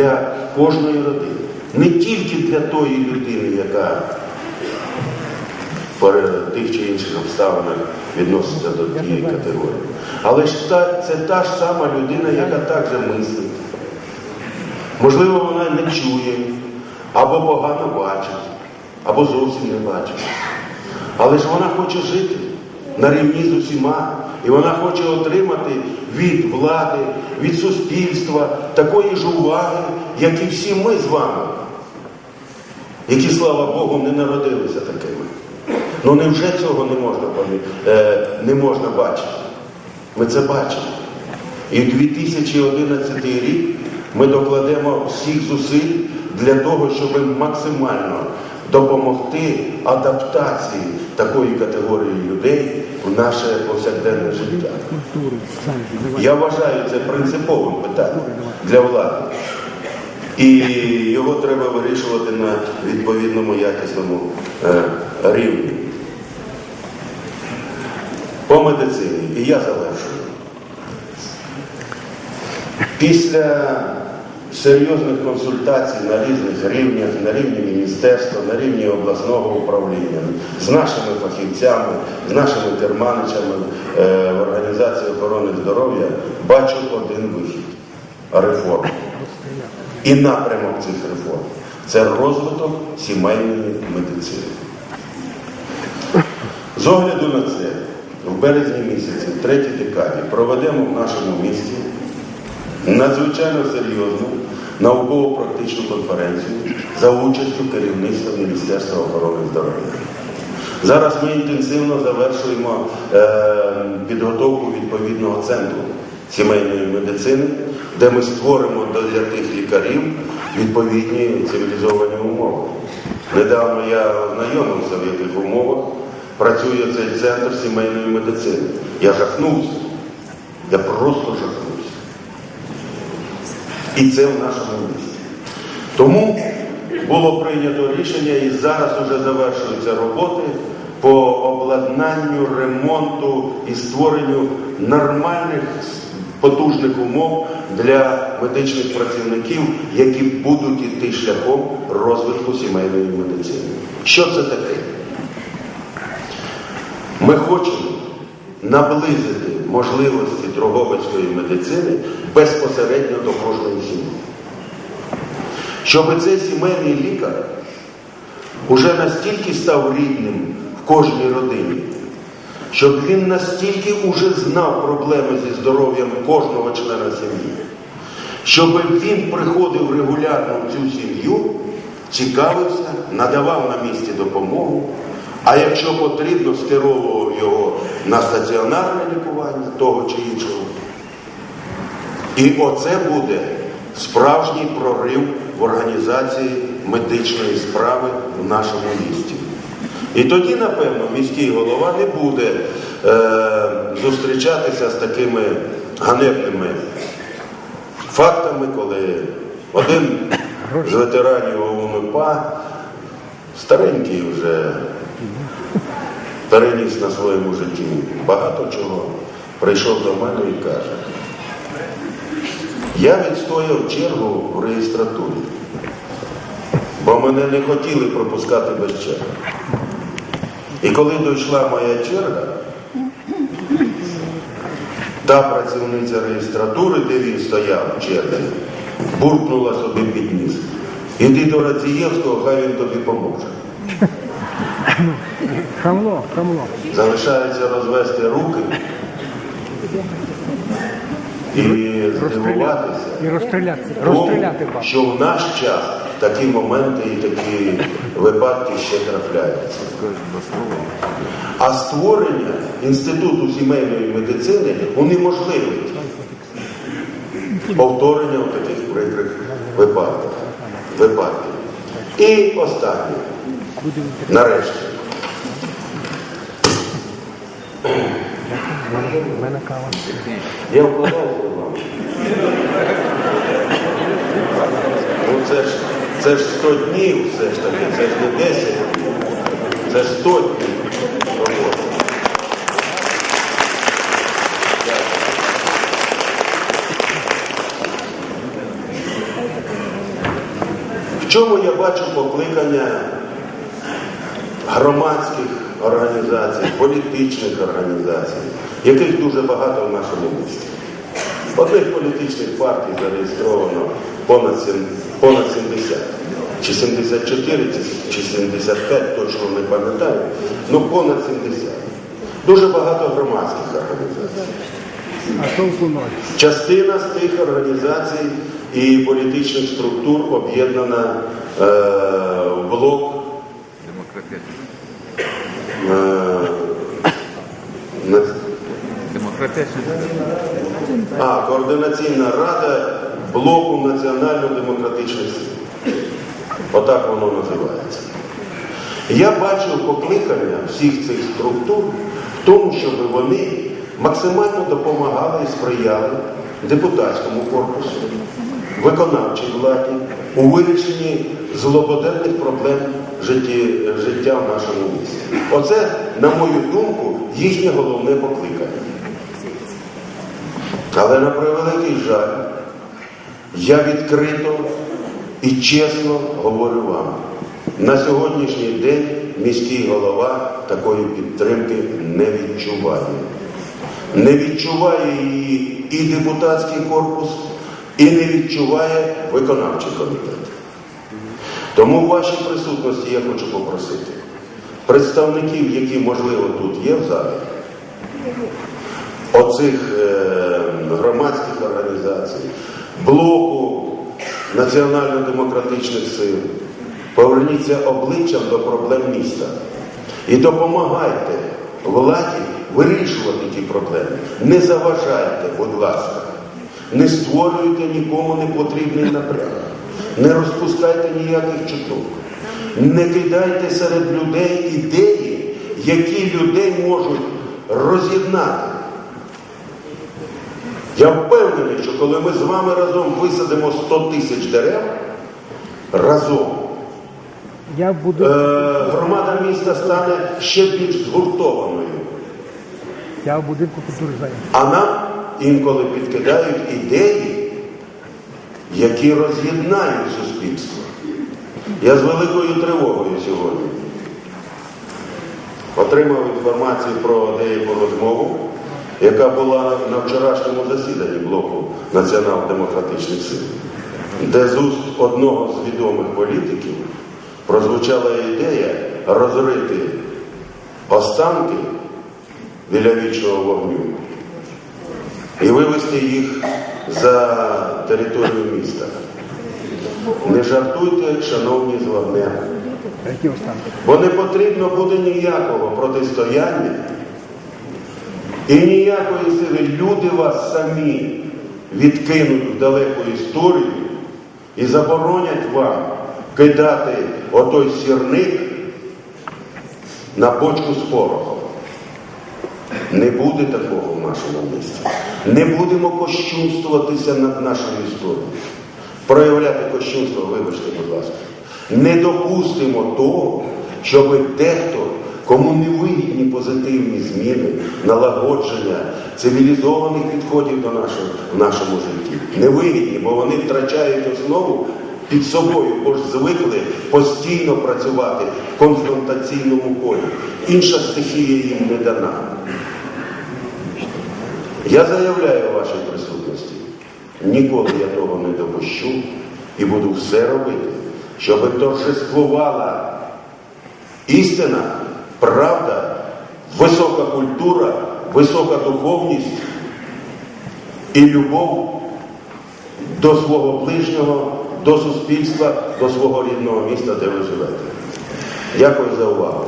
для кожної родини. Не тільки для тої людини, яка по тих чи інших обставинах відноситься до тієї категорії. Але ж та, це та ж сама людина, яка також мислить. Можливо, вона не чує, або погано бачить, або зовсім не бачить. Але ж вона хоче жити на рівні з усіма, і вона хоче отримати від влади, від суспільства такої ж уваги, як і всі ми з вами, які, слава Богу, не народилися такими. Ну невже цього не можна, е, не можна бачити? Ми це бачимо. І в 2011 рік ми докладемо всіх зусиль для того, щоб максимально допомогти адаптації такої категорії людей в наше повсякденне життя. Я вважаю це принциповим питанням для влади. І його треба вирішувати на відповідному якісному е, рівні. По медицині. І я завершую. Після серйозних консультацій на різних рівнях, на рівні міністерства, на рівні обласного управління, з нашими фахівцями, з нашими керманичами е, в Організації охорони здоров'я, бачу один вихід реформ. І напрямок цих реформ це розвиток сімейної медицини. З огляду на це, в березні місяці, в третій декаді, проведемо в нашому місті надзвичайно серйозну науково-практичну конференцію за участю керівництва Міністерства охорони здоров'я. Зараз ми інтенсивно завершуємо е, підготовку відповідного центру сімейної медицини, де ми створимо для тих лікарів відповідні цивілізовані умови. Недавно я ознайомився, в яких умовах працює цей центр сімейної медицини. Я жахнувся. Я просто жахнувся. І це в нашому місті. Тому було прийнято рішення і зараз вже завершуються роботи по обладнанню, ремонту і створенню нормальних потужних умов для медичних працівників, які будуть йти шляхом розвитку сімейної медицини. Що це таке? Ми хочемо наблизити можливості Дрогобицької медицини безпосередньо до кожної сім'ї. Щоб цей сімейний лікар уже настільки став рідним в кожній родині, щоб він настільки уже знав проблеми зі здоров'ям кожного члена сім'ї, щоб він приходив регулярно в цю сім'ю, цікавився, надавав на місці допомогу, а якщо потрібно, скеровував його на стаціонарне лікування того чи іншого. І оце буде справжній прорив в організації медичної справи в нашому місті. І тоді, напевно, міський голова не буде е, зустрічатися з такими ганебними фактами, коли один з ветеранів ОУНПА, старенький вже переніс на своєму житті багато чого, прийшов до мене і каже, я відстояв чергу в реєстратурі, бо мене не хотіли пропускати без черги. І коли дійшла моя черга, та працівниця реєстратури, де він стояв в черзі, буркнула собі під ніс. Іди до Рацієвського, хай він тобі поможе. Хамло, хамло. Залишається розвести руки і здивуватися. І розстріляти. Розстріляти бабу. що в наш час такі моменти і такі випадки ще трапляються. А створення інституту сімейної медицини унеможливить повторення в таких прикрих випадках. випадків. І останнє. Нарешті. Мене кава. Я вкладаюся вам. Ну це ж, це ж 100 днів все ж таки, це ж не 10 днів. Це ж 100 днів. роботи. Дякую. чому я бачу покликання громадських організацій, політичних організацій, яких дуже багато в нашому місті. Одних політичних партій зареєстровано понад, сім- понад 70. Чи 74, чи- чи 75, точно не пам'ятаю, ну понад 70. Дуже багато громадських організацій. Частина з тих організацій і політичних структур об'єднана е, в блок е. А, координаційна рада блоку національно-демократичних сил. Отак воно називається. Я бачив покликання всіх цих структур в тому, щоб вони максимально допомагали і сприяли депутатському корпусу, виконавчій владі у вирішенні злободенних проблем житті, життя в нашому місті. Оце, на мою думку, їхнє головне покликання. Але на превеликий жаль, я відкрито і чесно говорю вам, на сьогоднішній день міський голова такої підтримки не відчуває. Не відчуває її і депутатський корпус, і не відчуває виконавчий комітет. Тому в вашій присутності я хочу попросити представників, які, можливо, тут є в залі, оцих е, громадських організацій, блоку національно-демократичних сил, поверніться обличчям до проблем міста. І допомагайте владі вирішувати ті проблеми. Не заважайте, будь ласка, не створюйте нікому непотрібний напряг, не розпускайте ніяких чуток, не кидайте серед людей ідеї, які людей можуть роз'єднати. Я впевнений, що коли ми з вами разом висадимо 100 тисяч дерев, разом Я буду, е, громада міста стане ще більш згуртованою. я в будинку культури. А нам інколи підкидають ідеї, які роз'єднають суспільство. Я з великою тривогою сьогодні отримав інформацію про деяку розмову, яка була на вчорашньому засіданні блоку націонал-демократичних сил, де з уст одного з відомих політиків прозвучала ідея розрити останки біля вічного вогню і вивезти їх за територію міста. Не жартуйте, шановні з вогнем, бо не потрібно буде ніякого протистояння і ніякої сили. Люди вас самі відкинуть в далеку історію і заборонять вам кидати отой сірник на бочку з порохом. Не буде такого в нашому місті. Не будемо кощунствуватися над нашою історією. Проявляти кощунство, вибачте, будь ласка. Не допустимо того, щоб дехто, кому не вигідні позитивні зміни, налагодження цивілізованих підходів до нашого, в нашому житті. Не вигідні, бо вони втрачають основу під собою, бо ж звикли постійно працювати в конфронтаційному полі. Інша стихія їм не дана. Я заявляю вашій присутності, ніколи я того не допущу і буду все робити, щоб торжествувала істина, правда, висока культура, висока духовність і любов до свого ближнього, до суспільства, до свого рідного міста, де ви живете. Дякую за увагу.